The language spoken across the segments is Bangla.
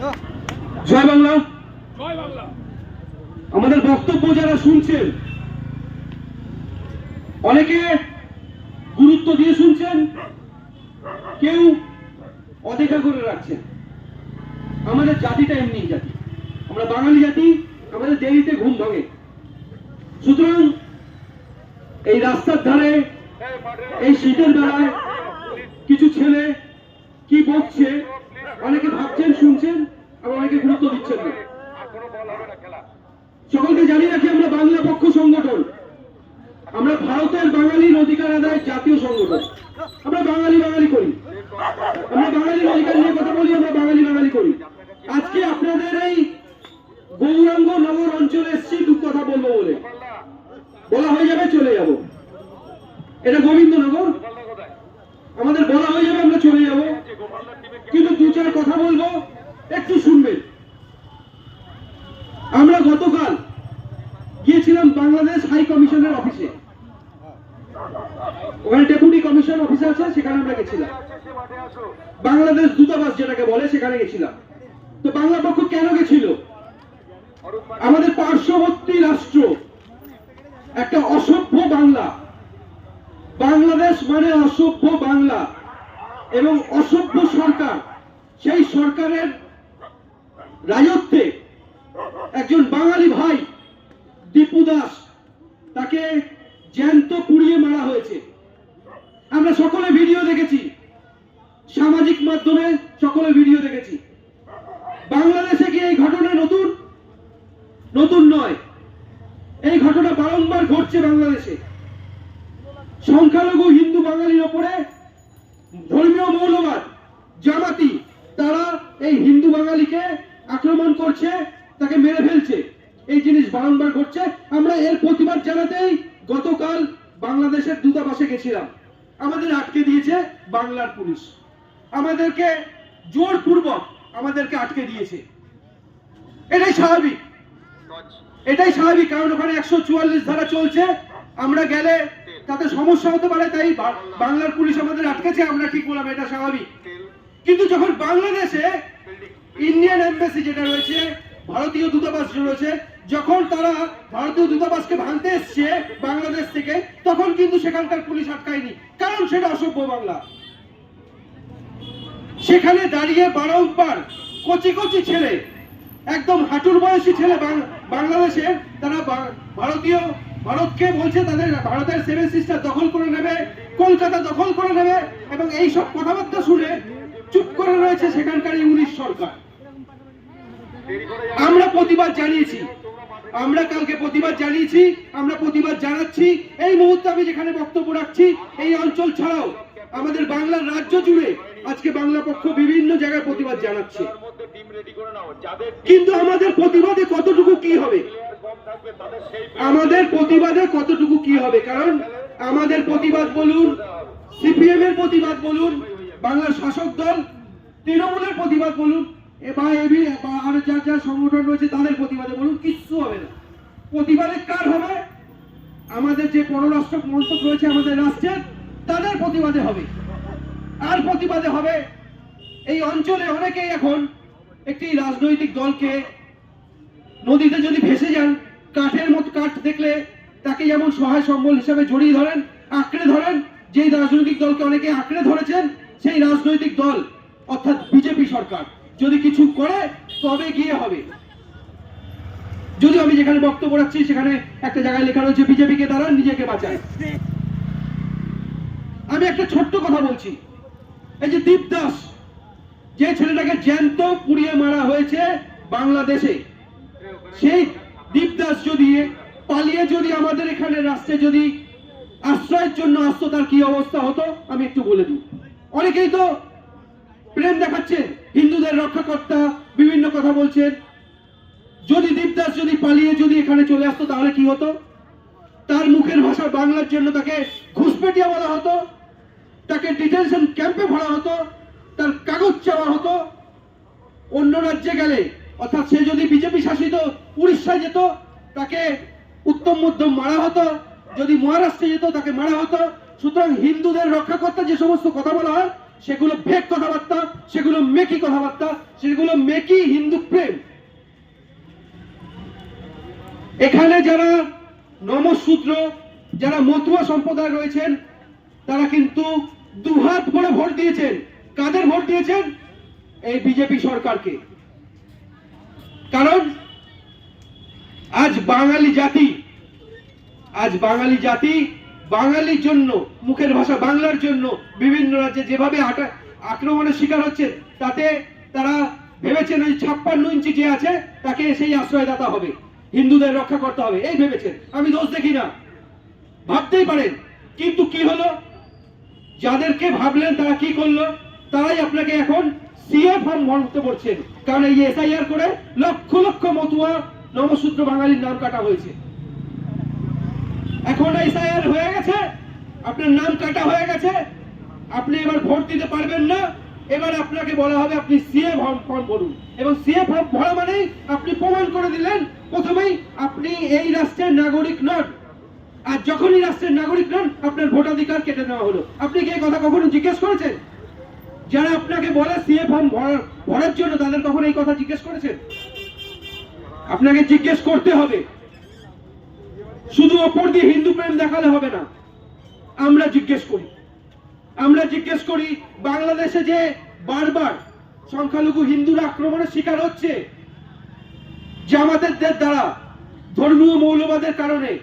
জয় বাংলা। জয় বাংলা। আমাদের বক্তব্য যারা শুনছেন অনেকে গুরুত্ব দিয়ে শুনছেন কেউ অদেখা করে রাখছেন। আমাদের জাতিটা এমনি জাতি। আমরা বাঙালি জাতি আমাদের দেরিতে ঘুম ভাঙে। সুতরাং এই রাস্তার ধারে এই শীতের বেলায় কিছু ছেলে কি বকছে অনেকে ভাবছেন শুনছেন অনেকে দিচ্ছেন না সকলকে জানিয়ে রাখি আমরা বাংলা পক্ষ সংগঠন। আমরা ভারতের বাঙালির অধিকার আদায়ের জাতীয় সংগঠন। আমরা বাঙালি বাঙালি করি। আমরা বাঙালির অধিকার নিয়ে কথা বলি আমরা বাঙালি বাঙালি করি। আজকে আপনাদের এই গৌরাঙ্গ নগর অঞ্চলে এসছি দু কথা বলব বলে। বলা হয়ে যাবে চলে যাব। এটা গোবিন্দনগর? আমাদের বলা হয়ে যাবে আমরা চলে যাব। কিন্তু দু চার কথা বলব একটু শুনবেন। আমরা গতকাল গিয়েছিলাম বাংলাদেশ হাই কমিশনের অফিসে। ওখানে ডেপুটি কমিশন অফিসে আছে, সেখানে আমরা গেছিলাম। বাংলাদেশ দূতাবাস যেটাকে বলে, সেখানে গেছিলাম। তো বাংলা পক্ষ কেন গেছিল আমাদের পার্শ্ববর্তী রাষ্ট্র একটা অসভ্য বাংলা বাংলাদেশ মানে অসভ্য বাংলা এবং অসভ্য সরকার সেই সরকারের রাজত্বে একজন বাঙালি ভাই, দীপু দাস, তাকে জ্যান্ত পুড়িয়ে মারা হয়েছে। আমরা সকলে ভিডিও দেখেছি, সামাজিক মাধ্যমে সকলে ভিডিও দেখেছি। বাংলাদেশে কি এই ঘটনা নতুন? নতুন নয়। এই ঘটনা বারংবার ঘটছে বাংলাদেশে। সংখ্যালঘু হিন্দু বাঙালির ওপরে ধর্মীয় মৌলবাদ, জামাতি, তারা এই হিন্দু বাঙালিকে আক্রমণ করছে তাকে মেরে ফেলছে। এই জিনিস বারংবার ঘটছে। আমরা এর প্রতিবাদ জানাতেই গতকাল বাংলাদেশের দূতাবাসে গেছিলাম। আমাদের আটকে দিয়েছে বাংলার পুলিশ। আমাদেরকে জোরপূর্বক আমাদেরকে আটকে দিয়েছে। এটাই স্বাভাবিক। এটাই স্বাভাবিক, কারণ ওখানে একশো চুয়াল্লিশ ধারা চলছে। আমরা গেলে তাতে সমস্যা হতে পারে, তাই বাংলার পুলিশ আমাদের আটকেছে, আমরা ঠিক বললাম, এটা স্বাভাবিক। কিন্তু যখন বাংলাদেশে ইন্ডিয়ান এম্বাসি যেটা রয়েছে ভারতীয় দূতাবাস রয়েছে। যখন তারা ভারতীয় দূতাবাসকে ভাঙতে এসছে বাংলাদেশ থেকে, তখন কিন্তু সেখানকার পুলিশ আটকায়নি। কারণ সেটা অসভ্য বাংলা। সেখানে দাঁড়িয়ে বারংবার কচি কচি ছেলে, একদম হাঁটুর বয়সী ছেলে বাং- বাংলাদেশের তারা ভারতীয়, ভারতকে বলছে তাদের, ভারতের সেভেন সিস্টার দখল করে নেবে, কলকাতা দখল করে নেবে, এবং এই সব কথাবার্তা শুনে চুপ করে রয়েছে সেখানকার ইংলিশ সরকার। আমরা প্রতিবাদ জানিয়েছি। আমরা কালকে প্রতিবাদ জানিয়েছি, আমরা প্রতিবাদ জানাচ্ছি। এই মুহূর্তে আমি যেখানে বক্তব্য রাখছি, এই অঞ্চল ছাড়াও আমাদের বাংলার রাজ্য জুড়ে আজকে বাংলা পক্ষ বিভিন্ন জায়গায় প্রতিবাদ জানাচ্ছে। কিন্তু আমাদের প্রতিবাদে কতটুকু কি হবে? আমাদের প্রতিবাদে কতটুকু কি হবে? কারণ আমাদের প্রতিবাদ বলুন সিপিএম এর প্রতিবাদ বলুন, বাংলার শাসক দল, তৃণমূলের প্রতিবাদ বলুন বা এবি বা আর যার যার সংগঠন রয়েছে তাদের প্রতিবাদে বলুন, কিচ্ছু হবে না। প্রতিবাদে কার হবে? আমাদের যে পররাষ্ট্র মন্ত্রক রয়েছে আমাদের রাষ্ট্রের, তাদের প্রতিবাদে হবে। আর প্রতিবাদে হবে এই অঞ্চলে অনেকেই এখন একটি রাজনৈতিক দলকে নদীতে যদি ভেসে যান, কাঠের মতো কাঠ দেখলে তাকে যেমন সহায় সম্বল হিসাবে জড়িয়ে ধরেন, আঁকড়ে ধরেন, যেই রাজনৈতিক দলকে অনেকে আঁকড়ে ধরেছেন, সেই রাজনৈতিক দল, অর্থাৎ বিজেপি সরকার। যদি কিছু করে, তবে গিয়ে হবে। যদি আমি যেখানে বক্তব্য রাখছি, সেখানে একটা জায়গায় লেখা রয়েছে, বিজেপিকে দাঁড়ান নিজেকে বাঁচায়। আমি একটা ছোট্ট কথা বলছি। এই যে দীপ দাস, যে ছেলেটাকে জ্যান্ত পুড়িয়ে মারা হয়েছে বাংলাদেশে, সেই দীপদাস যদি পালিয়ে যদি আমাদের এখানে রাষ্ট্রে যদি আশ্রয়ের জন্য আসতো, তার কি অবস্থা হতো? আমি একটু বলে দিই। অনেকেই তো প্রেম দেখাচ্ছেন হিন্দুদের রক্ষাকর্তা বিভিন্ন কথা বলছেন। যদি দীপদাস যদি পালিয়ে যদি এখানে চলে আসতো, তাহলে কি হতো? তার মুখের ভাষা বাংলার জন্য তাকে ঘুষপেটিয়া বলা হতো, তাকে ডিটেনশন ক্যাম্পে ভরা হতো, তার কাগজ চাওয়া হতো। অন্য রাজ্যে গেলে, অর্থাৎ সে যদি বিজেপি শাসিত উড়িষ্যায় যেত, তাকে উত্তম মধ্যম মারা হতো। যদি মহারাষ্ট্রে যেত, তাকে মারা হতো। সুতরাং হিন্দুদের রক্ষাকর্তা যে সমস্ত কথা বলা হয় সেগুলো ভেক কথাবার্তা, সেগুলো মেকি কথাবার্তা, সেগুলো মেকি হিন্দু প্রেম। এখানে যারা নমশূদ্র যারা মতুয়া সম্প্রদায় রয়েছেন, তারা কিন্তু দুহাত ভরে ভোট দিয়েছেন। কাদের ভোট দিয়েছেন? এই বিজেপি সরকারকে। কারণ আজ বাঙালি জাতি, আজ বাঙালি জাতি বাঙালির জন্য, মুখের ভাষা বাংলার জন্য বিভিন্ন রাজ্যে যেভাবে আটা- আক্রমণের শিকার হচ্ছে, তাতে তারা ভেবেছেন ওই ছাপ্পান্ন ইঞ্চি যে আছে, তাকে সেই আশ্রয়দাতা হবে। হিন্দুদের রক্ষা করতে হবে, এই ভেবেছেন। আমি দোষ দেখি না। ভাবতেই পারেন। কিন্তু কি হলো? যাদেরকে ভাবলেন, তারা কি করল? তারাই আপনাকে এখন সিএ ফর্ম ভরতে করছেন কারণ এই এসআইআর করে লক্ষ লক্ষ মতুয়া নমশূদ্র বাঙালির নাম কাটা হয়েছে। এখন এসআইআর হয়ে গেছে। আপনার নাম কাটা হয়ে গেছে। আপনি এবার ভোট দিতে পারবেন না। এবার আপনাকে বলা হবে আপনি সিএ ফর্ম ভরুন। এবং সিএ ফর্ম ভরা মানেই আপনি প্রমাণ করে দিলেন। প্রথমেই আপনি এই রাষ্ট্রের নাগরিক নন। আর যখনই রাষ্ট্রের নাগরিক নন, আপনার ভোটাধিকার কেটে নেওয়া হলো। আপনি কি এই কথা কখনো জিজ্ঞেস করেছেন? যারা আপনাকে বলে সিএ ফর্ম ভরার জন্য তাদের কখনো এই কথা জিজ্ঞেস করেছেন? আপনাকে জিজ্ঞেস করতে হবে। শুধু ওপর দিয়ে হিন্দু প্রেম দেখালে হবে না। আমরা জিজ্ঞেস করি। আমরা জিজ্ঞেস করি, বাংলাদেশে যে বারবার সংখ্যালঘু হিন্দুরা আক্রমণের শিকার হচ্ছে, জামাতের দ্বারা, ধর্মীয় মৌলবাদের কারণে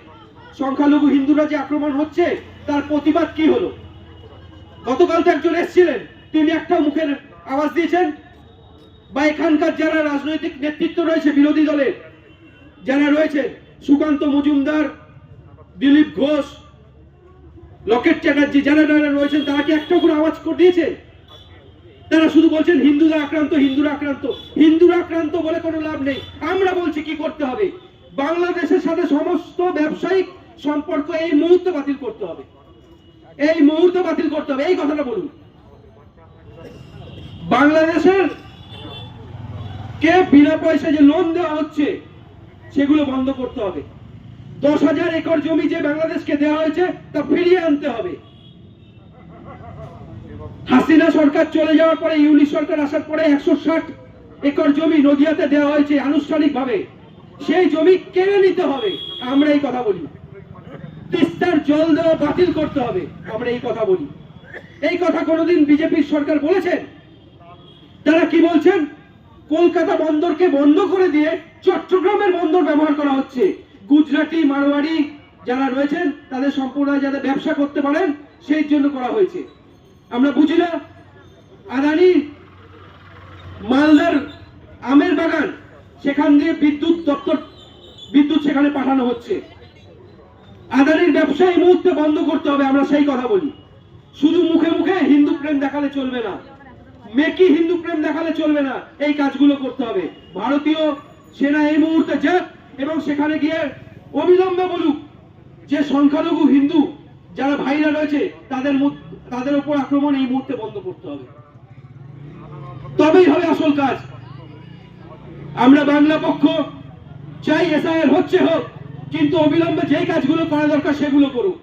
সংখ্যালঘু হিন্দুরা যে আক্রমণ হচ্ছে, তার প্রতিবাদ কি হলো? গতকাল তো একজন এসেছিলেন, তিনি একটা মুখের আওয়াজ দিয়েছেন, বা এখানকার যারা রাজনৈতিক নেতৃত্ব রয়েছে, বিরোধী দলের, যারা রয়েছে, সুকান্ত মজুমদার দিলীপ ঘোষ, লকেট চ্যাটার্জি, যারা যারা রয়েছেন, তারা কি একটা করে আওয়াজ করে তারা শুধু বলছেন, হিন্দুরা আক্রান্ত হিন্দুরা আক্রান্ত হিন্দুরা আক্রান্ত বলে কোনো লাভ নেই। আমরা বলছি, কি করতে হবে? বাংলাদেশের সাথে সমস্ত ব্যবসায়িক সম্পর্ক এই মুহূর্তে বাতিল করতে হবে। এই মুহূর্তে বাতিল করতে হবে। এই কথাটা বলুন। বাংলাদেশের কে বিনা পয়সা যে লোন দেওয়া হচ্ছে, সেগুলো বন্ধ করতে হবে। দশ হাজার একর জমি যে বাংলাদেশকে দেওয়া হয়েছে, তা ফিরিয়ে আনতে হবে। হাসিনা সরকার চলে যাওয়ার পরে ইউনিট সরকার আসার পরে একশো ষাট একর জমি নদিয়াতে দেওয়া হয়েছে আনুষ্ঠানিকভাবে। সেই জমি কেড়ে নিতে হবে, আমরা এই কথা বলি। তিস্তার জল দেওয়া বাতিল করতে হবে, আমরা এই কথা বলি। এই কথা কোনোদিন বিজেপির সরকার বলেছেন? তারা কি বলছেন? কলকাতা বন্দরকে বন্ধ করে দিয়ে চট্টগ্রামের বন্দর ব্যবহার করা হচ্ছে। গুজরাটি মারোয়াড়ি যারা রয়েছেন, তাদের সম্প্রদায় যাতে ব্যবসা করতে পারেন, সেই জন্য করা হয়েছে। আমরা বুঝি না, আদানি মালদার আমের বাগান, সেখান দিয়ে বিদ্যুৎ দপ্তর, বিদ্যুৎ সেখানে পাঠানো হচ্ছে। আদানির ব্যবসা এই মুহূর্তে বন্ধ করতে হবে, আমরা সেই কথা বলি। শুধু মুখে মুখে হিন্দু প্রেম দেখালে চলবে না। মেকি হিন্দু প্রেম দেখালে চলবে না, এই কাজগুলো করতে হবে। ভারতীয় সেনা এই মুহূর্তে যাক এবং সেখানে গিয়ে অবিলম্বে বলুক যে সংখ্যালঘু হিন্দু যারা ভাইরা রয়েছে, তাদের তাদের উপর আক্রমণ এই মুহূর্তে বন্ধ করতে হবে। তবেই হবে আসল কাজ। আমরা বাংলা পক্ষ চাই এসআইআর হচ্ছে হোক, কিন্তু অবিলম্বে যেই কাজগুলো করা দরকার সেগুলো করুক।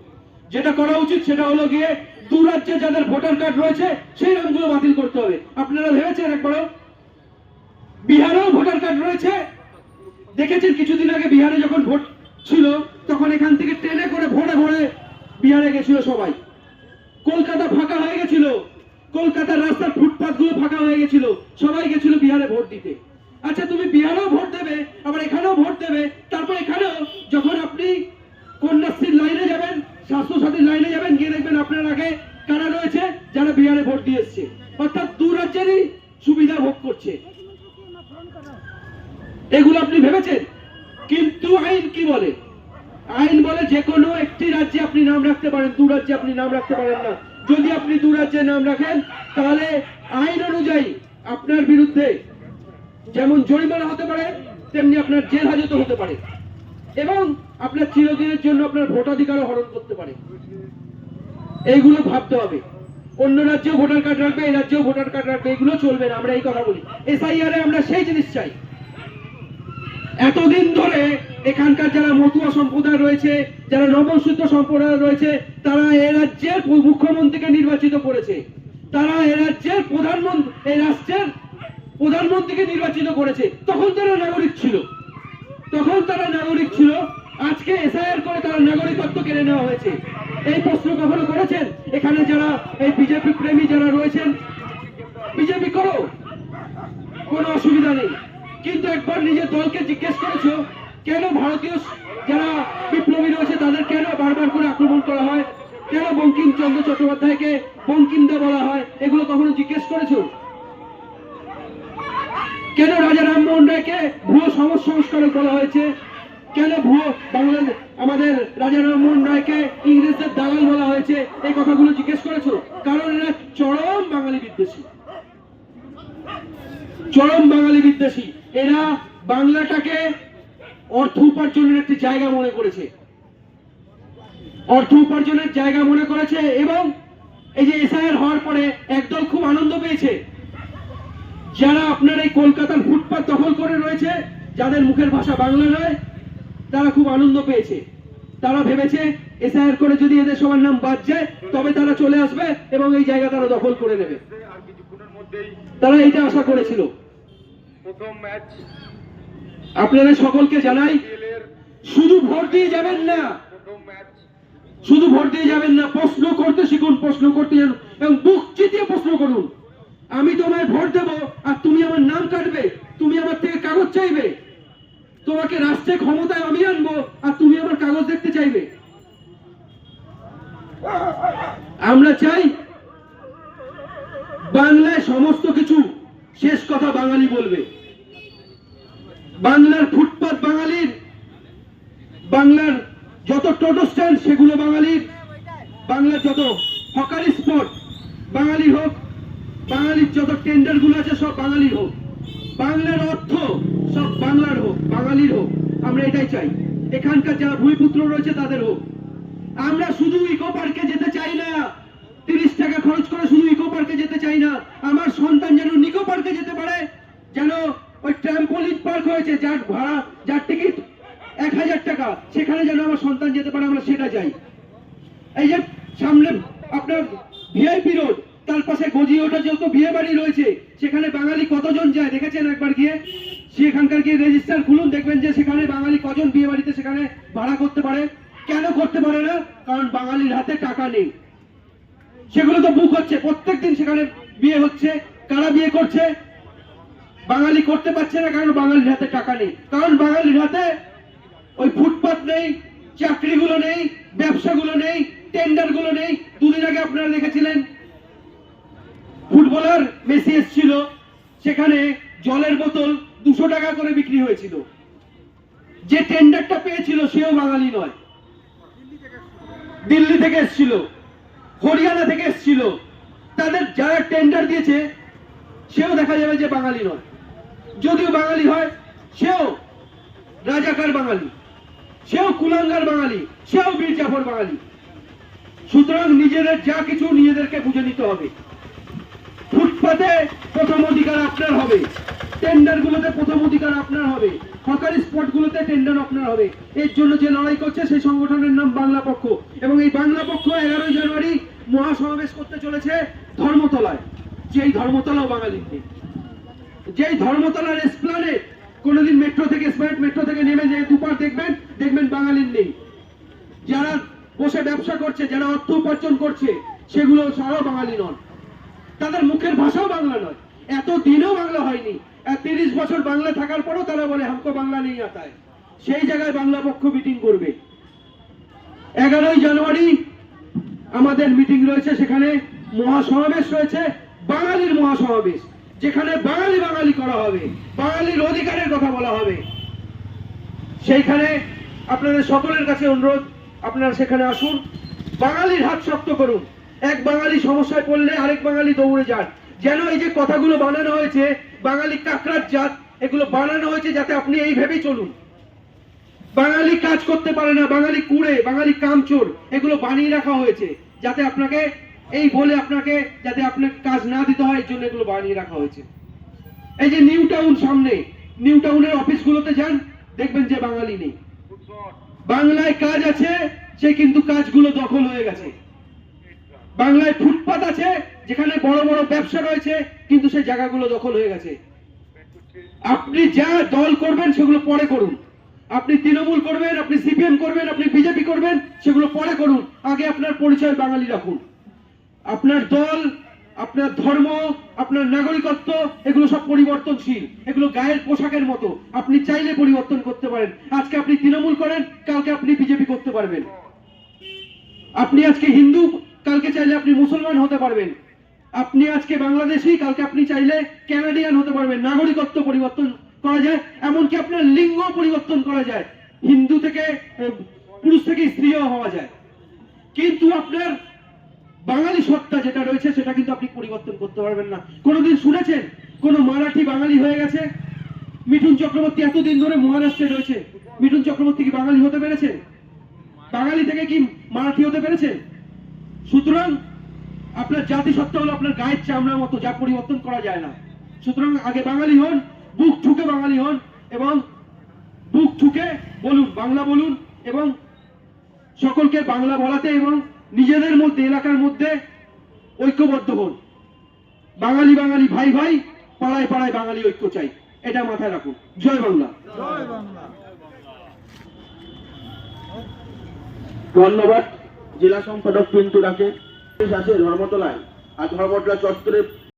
যেটা করা উচিত সেটা হলো গিয়ে দু রাজ্যে যাদের ভোটার কার্ড রয়েছে, সেই নামগুলো বাতিল করতে হবে। আপনারা ভেবেছেন একবারও? বিহারেও ভোটার কার্ড রয়েছে। দেখেছেন কিছুদিন আগে বিহারে যখন ভোট ছিল, তখন এখান থেকে ট্রেনে করে ভোরে ভোরে বিহারে গেছিল সবাই। কলকাতা ফাঁকা হয়ে গেছিল। কলকাতার রাস্তার ফুটপাথগুলো ফাঁকা হয়ে গেছিল। সবাই গেছিল বিহারে ভোট দিতে। আচ্ছা তুমি বিহারেও ভোট দেবে, আবার এখানেও ভোট দেবে। তারপর এখানেও যখন আপনি কন্যাশ্রীর লাইনে যাবেন, স্বাস্থ্যসাথীর লাইনে যাবেন, গিয়ে দেখবেন আপনার আগে কারা রয়েছে, যারা বিহারে ভোট দিয়ে এসছে। অর্থাৎ দু রাজ্যেরই সুবিধা ভোগ করছে। এগুলো আপনি ভেবেছেন? কিন্তু আইন কি বলে? আইন বলে যে কোনো একটি রাজ্যে আপনি নাম রাখতে পারেন, দু রাজ্যে আপনি নাম রাখতে পারেন না। যদি আপনি দু রাজ্যে নাম রাখেন, তাহলে আইন অনুযায়ী আপনার বিরুদ্ধে যেমন জরিমানা হতে পারে, তেমনি আপনার জেল হাজত হতে পারে। এবং আপনার চিরদিনের জন্য আপনার ভোটাধিকারও হরণ করতে পারে। এইগুলো ভাবতে হবে। অন্য রাজ্যেও ভোটার কার্ড রাখবে, এই রাজ্যেও ভোটার কার্ড রাখবে, এগুলো চলবে না, আমরা এই কথা বলি। এসআইআর আমরা সেই জিনিস চাই। এতদিন ধরে এখানকার যারা মতুয়া সম্প্রদায় রয়েছে, যারা নবসূত্র সম্প্রদায় রয়েছে, তারা এ রাজ্যের মুখ্যমন্ত্রীকে নির্বাচিত করেছে। তারা এ রাজ্যের প্রধানমন্ত্রী এই রাষ্ট্রের প্রধানমন্ত্রীকে নির্বাচিত করেছে। তখন তারা নাগরিক ছিল। তখন তারা নাগরিক ছিল। আজকে এসআইআর করে তারা নাগরিকত্ব কেড়ে নেওয়া হয়েছে। এই প্রশ্ন কখনো করেছেন? এখানে যারা এই বিজেপি প্রেমী যারা রয়েছেন, বিজেপি করো। কোনো অসুবিধা নেই। কিন্তু একবার নিজের দলকে জিজ্ঞেস করেছ, কেন ভারতীয় যারা বিপ্লবী রয়েছে, তাদের কেন বারবার করে আক্রমণ করা হয়? কেন বঙ্কিমচন্দ্র চট্টোপাধ্যায়কে বঙ্কিমদা বলা হয়? এগুলো কখনো জিজ্ঞেস করেছ? কেন রাজা রামমোহন রায়কে ভুয়ো সমাজ সংস্কারক বলা হয়েছে? কেন ভুয়ো বাংলা আমাদের রাজা রামমোহন রায়কে ইংরেজদের দালাল বলা হয়েছে? এই কথাগুলো জিজ্ঞেস করেছ? কারণ এরা চরম বাঙালি বিদ্বেষী। চরম বাঙালি বিদ্বেষী। এরা বাংলাটাকে অর্থ উপার্জনের একটি জায়গা মনে করেছে। অর্থ উপার্জনের জায়গা মনে করেছে এবং এই যে এসআইআর হওয়ার পরে একদল খুব আনন্দ পেয়েছে। যারা আপনার এই কলকাতার ফুটপাত দখল করে রয়েছে, যাদের মুখের ভাষা বাংলা নয়, তারা খুব আনন্দ পেয়েছে। তারা ভেবেছে এসআইআর করে যদি এদের সবার নাম বাদ যায়, তবে তারা চলে আসবে এবং এই জায়গা তারা দখল করে নেবে। তারা এইটা আশা করেছিল। আপনাদের সকলকে জানাই শুধু ভোট দিয়ে যাবেন না। শুধু ভোট দিয়ে যাবেন না প্রশ্ন করতে শিখুন প্রশ্ন করতে জানুন এবং বুক চিতিয়ে প্রশ্ন করুন। আমি তোমায় ভোট দেবো আর তুমি আমার নাম কাটবে তুমি আমার থেকে কাগজ চাইবে। তোমাকে রাষ্ট্রে ক্ষমতায় আমি আনব আর তুমি আমার কাগজ দেখতে চাইবে। আমরা চাই বাংলায় সমস্ত কিছু শেষ কথা বাঙালি বলবে। বাংলার ফুটপাত বাঙালির, বাংলার যত টোটো স্ট্যান্ড সেগুলো বাঙালির, বাংলার যত হকারি স্পট বাঙালির হোক, বাঙালির যত টেন্ডারগুলো আছে সব বাঙালির হোক, বাংলার অর্থ সব বাংলার হোক, বাঙালির হোক, আমরা এটাই চাই। এখানকার যারা ভূমিপুত্র রয়েছে তাদের হোক। আমরা শুধু ইকো পার্কে যেতে চাই না। তিরিশ টাকা খরচ করে শুধু ইকো পার্কে যেতে চাই না। আমার সন্তান যেন নিকো পার্কে যেতে পারে, যেন ওই ট্রাম্পোলিন পার্ক হয়েছে, যার ভাড়া, যার টিকিট এক হাজার টাকা। সেখানে যেন আমার সন্তান যেতে পারে, আমরা সেটা চাই। এই যে সামনে আপনার ভিআইপি রোড তার পাশে গজিওটা যেহেতু বিয়ে বাড়ি রয়েছে, সেখানে বাঙালি কতজন যায় দেখেছেন একবার গিয়ে? সেখানকার গিয়ে রেজিস্টার খুলুন, দেখবেন যে সেখানে বাঙালি কজন বিয়ে বাড়িতে সেখানে ভাড়া করতে পারে। কেন করতে পারে না? কারণ বাঙালির হাতে টাকা নেই। সেগুলো তো বুক হচ্ছে, প্রত্যেকদিন সেখানে বিয়ে হচ্ছে। কারা বিয়ে করছে? বাঙালি করতে পারছে না কারণ বাঙালির হাতে টাকা নেই। কারণ বাঙালির হাতে ওই ফুটপাথ নেই, চাকরিগুলো নেই, ব্যবসাগুলো নেই টেন্ডারগুলো নেই। দুদিন আগে আপনারা দেখেছিলেন, ফুটবলার মেসি এসেছিল, সেখানে জলের বোতল দুশো টাকা করে বিক্রি হয়েছিল। যে টেন্ডারটা পেয়েছিল, সেও বাঙালি নয়। দিল্লি থেকে এসেছিল, হরিয়ানা থেকে এসেছিল। তাদের যারা টেন্ডার দিয়েছে, সেও দেখা যাবে যে বাঙালি নয়। যদিও বাঙালি হয়, সেও রাজাকার বাঙালি, সেও কুলাঙ্গার বাঙালি, সেও বীর জাফর বাঙালি। সুতরাং নিজেদের যা কিছু নিজেদেরকে বুঝে নিতে হবে। ফুটপাতে প্রথম অধিকার আপনার হবে টেন্ডার গুলোতে প্রথম অধিকার আপনার হবে, হকারি স্পট গুলোতে টেন্ডার আপনার হবে। এর জন্য যে লড়াই করছে সেই সংগঠনের নাম বাংলা পক্ষ। এবং এই বাংলা পক্ষ এগারোই জানুয়ারি মহাসমাবেশ করতে চলেছে ধর্মতলায়, যেই ধর্মতলাও বাঙালির নেই যেই ধর্মতলার এসপ্লানে কোনোদিন মেট্রো থেকে স্মার্ট মেট্রো থেকে নেমে যে দুপার দেখবেন দেখবেন বাঙালির নেই। যারা বসে ব্যবসা করছে, যারা অর্থ উপার্জন করছে, সেগুলো সারাও বাঙালি নন। তাদের মুখের ভাষাও বাংলা নয়। এত দিনেও বাংলা হয়নি। তিরিশ বছর বাংলা থাকার পরও তারা বলে, হামকো বাংলা নেই আতায়। সেই জায়গায় বাংলা পক্ষ মিটিং করবে। এগারোই জানুয়ারি আমাদের মিটিং রয়েছে সেখানে মহাসমাবেশ রয়েছে, বাঙালির মহাসমাবেশ। যেখানে বাঙালি বাঙালি করা হবে, বাঙালির অধিকারের কথা বলা হবে। সেইখানে আপনাদের সকলের কাছে অনুরোধ, আপনারা সেখানে আসুন, বাঙালির হাত শক্ত করুন। এক বাঙালি সমস্যায় পড়লে আরেক বাঙালি দৌড়ে যান। যেন এই যে কথাগুলো বানানো হয়েছে, বাঙালি কাকড়ার জাত, এগুলো বানানো হয়েছে যাতে আপনি এই ভেবেই চলুন। বাঙালি কাজ করতে পারে না, বাঙালি কুড়ে, বাঙালি কামচোর, এগুলো বানিয়ে রাখা হয়েছে, যাতে আপনাকে এই বলে আপনাকে যাতে আপনাকে কাজ না দিতে হয় এর জন্য এগুলো বানিয়ে রাখা হয়েছে। এই যে নিউ টাউন সামনে, নিউ টাউনের অফিসগুলোতে যান, দেখবেন যে বাঙালি নেই। বাংলায় কাজ আছে, সে কিন্তু কাজগুলো দখল হয়ে গেছে। বাংলায় ফুটপাত আছে, যেখানে বড় বড় ব্যবসা রয়েছে, কিন্তু সেই জায়গাগুলো দখল হয়ে গেছে। আপনি যা দল করবেন, সেগুলো পরে করুন। আপনি তৃণমূল করবেন, আপনি সিপিএম করবেন, আপনি বিজেপি করবেন, সেগুলো পরে করুন। আগে আপনার পরিচয় বাঙালি রাখুন। আপনার দল, আপনার ধর্ম, আপনার নাগরিকত্ব, এগুলো সব পরিবর্তনশীল। এগুলো গায়ের পোশাকের মতো। আপনি চাইলে পরিবর্তন করতে পারেন। আজকে আপনি তৃণমূল করেন, কালকে আপনি বিজেপি করতে পারবেন। আপনি আজকে হিন্দু, কালকে চাইলে আপনি মুসলমান হতে পারবেন। আপনি আজকে বাংলাদেশি, কালকে আপনি চাইলে ক্যানাডিয়ান হতে পারবেন। নাগরিকত্ব পরিবর্তন করা যায়, এমনকি আপনার লিঙ্গ পরিবর্তন করা যায়। হিন্দু থেকে পুরুষ থেকে স্ত্রীও হওয়া যায়। কিন্তু আপনার বাঙালি সত্তা যেটা রয়েছে, সেটা কিন্তু আপনি পরিবর্তন করতে পারবেন না। কোনোদিন শুনেছেন? কোন মারাঠি বাঙালি হয়ে গেছে? মিঠুন চক্রবর্তী এতদিন ধরে মহারাষ্ট্রে রয়েছে। মিঠুন চক্রবর্তী কি বাঙালি হতে পেরেছে? বাঙালি থেকে কি মারাঠি হতে পেরেছে? সুতরাং আপনার জাতি সত্তা হলো আপনার গায়ের চামড়ার মতো, যা পরিবর্তন করা যায় না। সুতরাং আগে বাঙালি হন, বুক ঠুকে বাঙালি হন, এবং বুক ঠুকে বলুন, বাংলা বলুন, এবং সকলকে বাংলা বলাতে এবং নিজেদের মধ্যে এলাকার মধ্যে ঐক্যবদ্ধ হন। বাঙালি বাঙালি ভাই ভাই পাড়ায় পাড়ায় বাঙালি ঐক্য চাই। এটা মাথায় রাখুন। জয় বাংলা। ধন্যবাদ। জেলা সম্পাদক পিন্টু রাখে আছে ধর্মতলায়। আর ধর্মতলা চত্বরে